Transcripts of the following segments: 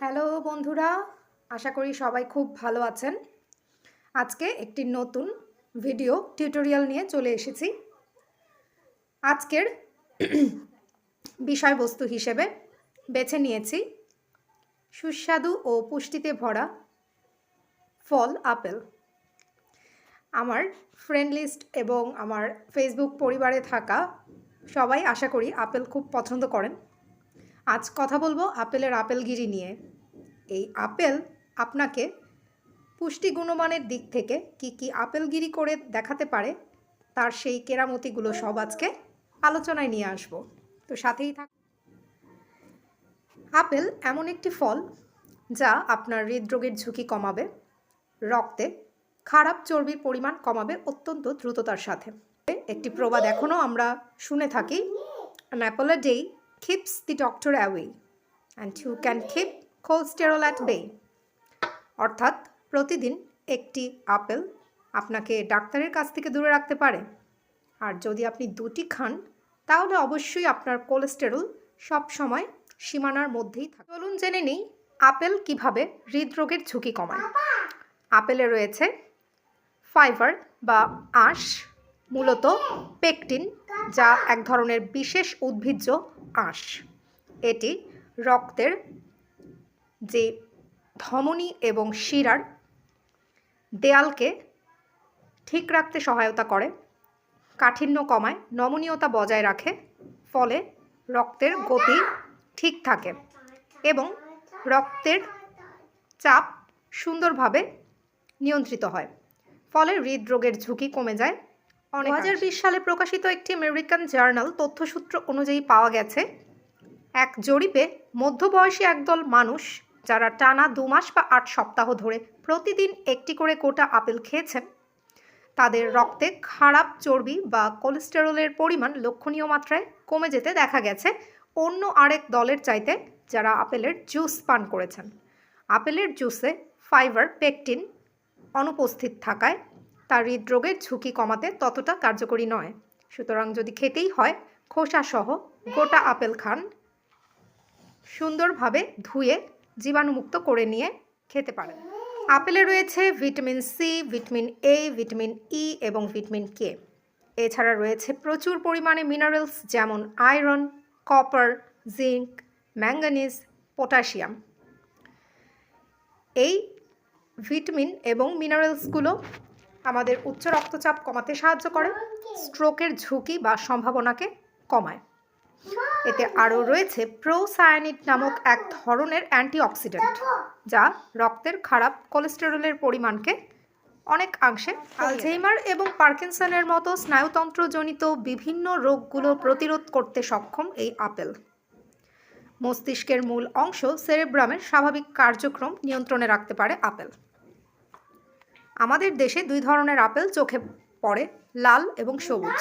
Hello বন্ধুরা, আশা করি সবাই খুব ভালো আছেন। আজকে একটি নতুন ভিডিও টিউটোরিয়াল নিয়ে চলে এসেছি। আজকের বিষয়বস্তু হিসেবে বেছে নিয়েছি সুস্বাদু ও পুষ্টিতে ভরা ফল আপেল। আমার ফ্রেন্ড লিস্ট এবং আমার ফেসবুক পরিবারে থাকা সবাই আশা করি আপেল খুব পছন্দ করেন। আজ কথা বলব আপেলের আপেলগিরি নিয়ে। এই আপেল আপনাকে পুষ্টি গুণমানের দিক থেকে কি কি আপেলগিরি করে দেখাতে পারে, তার সেই কেরামতিগুলো সব আজকে আলোচনায় নিয়ে আসব। তো সাথেই থাক আপেল এমন একটি ফল যা আপনার হৃদরোগের ঝুঁকি কমাবে, রক্তে খারাপ চর্বির পরিমাণ কমাবে অত্যন্ত দ্রুততার সাথে। একটি প্রবাদ এখনও আমরা শুনে থাকি a day keeps the doctor away. And you can keep cholesterol at bay? অর্থাৎ প্রতিদিন একটি আপেল আপনাকে ডাক্তারের কাছ থেকে দূরে রাখতে পারে। আর যদি আপনি দুটি খান, তাহলে অবশ্যই আপনার কোলেস্টেরল সব সময় সীমানার মধ্যেই থাকে। চলুন জেনে নিই আপেল কীভাবে হৃদরোগের ঝুঁকি কমায়। আপেলে রয়েছে ফাইবার বা আঁশ মূলত পেকটিন যা এক ধরনের বিশেষ উদ্ভিজ্জ আঁশ। এটি রক্তের যে ধমনী এবং শিরার দেয়ালকে ঠিক রাখতে সহায়তা করে, কাঠিন্য কমায়, নমনীয়তা বজায় রাখে, ফলে রক্তের গতি ঠিক থাকে এবং রক্তের চাপ সুন্দরভাবে নিয়ন্ত্রিত হয়, ফলে হৃদরোগের ঝুঁকি কমে যায় দু হাজার বিশ সালে প্রকাশিত একটি আমেরিকান জার্নাল তথ্যসূত্র অনুযায়ী পাওয়া গেছে, এক জরিপে মধ্যবয়সী একদল মানুষ যারা টানা দু মাস বা আট সপ্তাহ ধরে প্রতিদিন একটি করে গোটা আপেল খেয়েছেন, তাদের রক্তে খারাপ চর্বি বা কোলেস্টেরলের পরিমাণ লক্ষণীয় মাত্রায় কমে যেতে দেখা গেছে। অন্য আরেক দলের চাইতে যারা আপেলের জুস পান করেছেন, আপেলের জুসে ফাইবার, পেকটিন অনুপস্থিত থাকায় তার হৃদরোগের ঝুঁকি কমাতে ততটা কার্যকরী নয়। সুতরাং যদি খেতেই হয়, খোসাসহ গোটা আপেল খান, সুন্দরভাবে ধুয়ে জীবাণুমুক্ত করে নিয়ে খেতে পারেন। আপেলে রয়েছে vitamin C, vitamin A, vitamin E এবং ভিটামিন কে। এছাড়া রয়েছে প্রচুর পরিমাণে মিনারেলস যেমন iron copper zinc manganese potassium এই ভিটামিন এবং মিনারেলসগুলো আমাদের উচ্চ রক্তচাপ কমাতে সাহায্য করে, স্ট্রোকের ঝুঁকি বা সম্ভাবনাকে কমায়। এতে আরও রয়েছে প্রোসায়ানিড নামক এক ধরনের অ্যান্টিঅক্সিডেন্ট, যা রক্তের খারাপ কোলেস্টেরলের পরিমাণকে অনেক অংশে আলঝেইমার এবং পার্কিনসনের মতো স্নায়ুতন্ত্রজনিত বিভিন্ন রোগগুলো প্রতিরোধ করতে সক্ষম এই আপেল। মস্তিষ্কের মূল অংশ সেরেব্রামের স্বাভাবিক কার্যক্রম নিয়ন্ত্রণে রাখতে পারে আপেল। আমাদের দেশে দুই ধরনের আপেল চোখে পড়ে, লাল এবং সবুজ।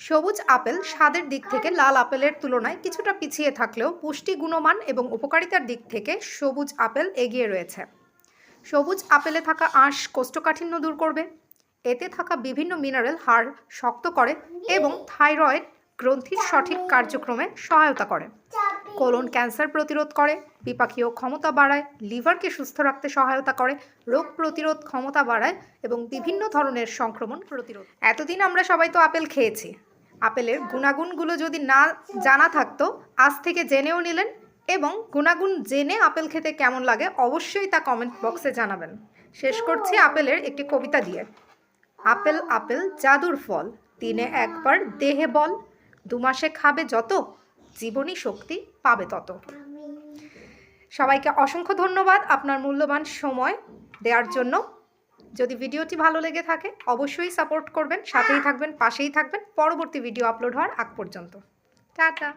সবুজ আপেল স্বাদের দিক থেকে লাল আপেলের তুলনায় কিছুটা পিছিয়ে থাকলেও পুষ্টি, গুণমান এবং উপকারিতার দিক থেকে সবুজ আপেল এগিয়ে রয়েছে। সবুজ আপেলে থাকা আঁশ কোষ্ঠকাঠিন্য দূর করবে। এতে থাকা বিভিন্ন মিনারেল হাড় শক্ত করে এবং থাইরয়েড গ্রন্থির সঠিক কার্যক্রমে সহায়তা করে। কোলন ক্যান্সার প্রতিরোধ করে, বিপাকীয় ক্ষমতা বাড়ায়, লিভারকে সুস্থ রাখতে সহায়তা করে, রোগ প্রতিরোধ ক্ষমতা বাড়ায় এবং বিভিন্ন ধরনের সংক্রমণ প্রতিরোধ। এতদিন আমরা সবাই তো আপেল খেয়েছি। আপেলের গুণাগুণগুলো যদি না জানা থাকতো, আজ থেকে জেনেও নিলেন এবং গুণাগুণ জেনে আপেল খেতে কেমন লাগে অবশ্যই তা কমেন্ট বক্সে জানাবেন। শেষ করছি আপেলের একটি কবিতা দিয়ে। আপেল আপেল, জাদুর ফল, দিনে একবার দেহে বল দু মাসে খাবে যত জীবনী শক্তি পাবে তত। সবাইকে অসংখ্য ধন্যবাদ আপনার মূল্যবান সময় দেওয়ার জন্য। যদি ভিডিওটি ভালো লেগে থাকে অবশ্যই সাপোর্ট করবেন সাথেই থাকবেন পাশেই থাকবেন। পরবর্তী ভিডিও আপলোড হওয়ার আগ পর্যন্ত। টাটা!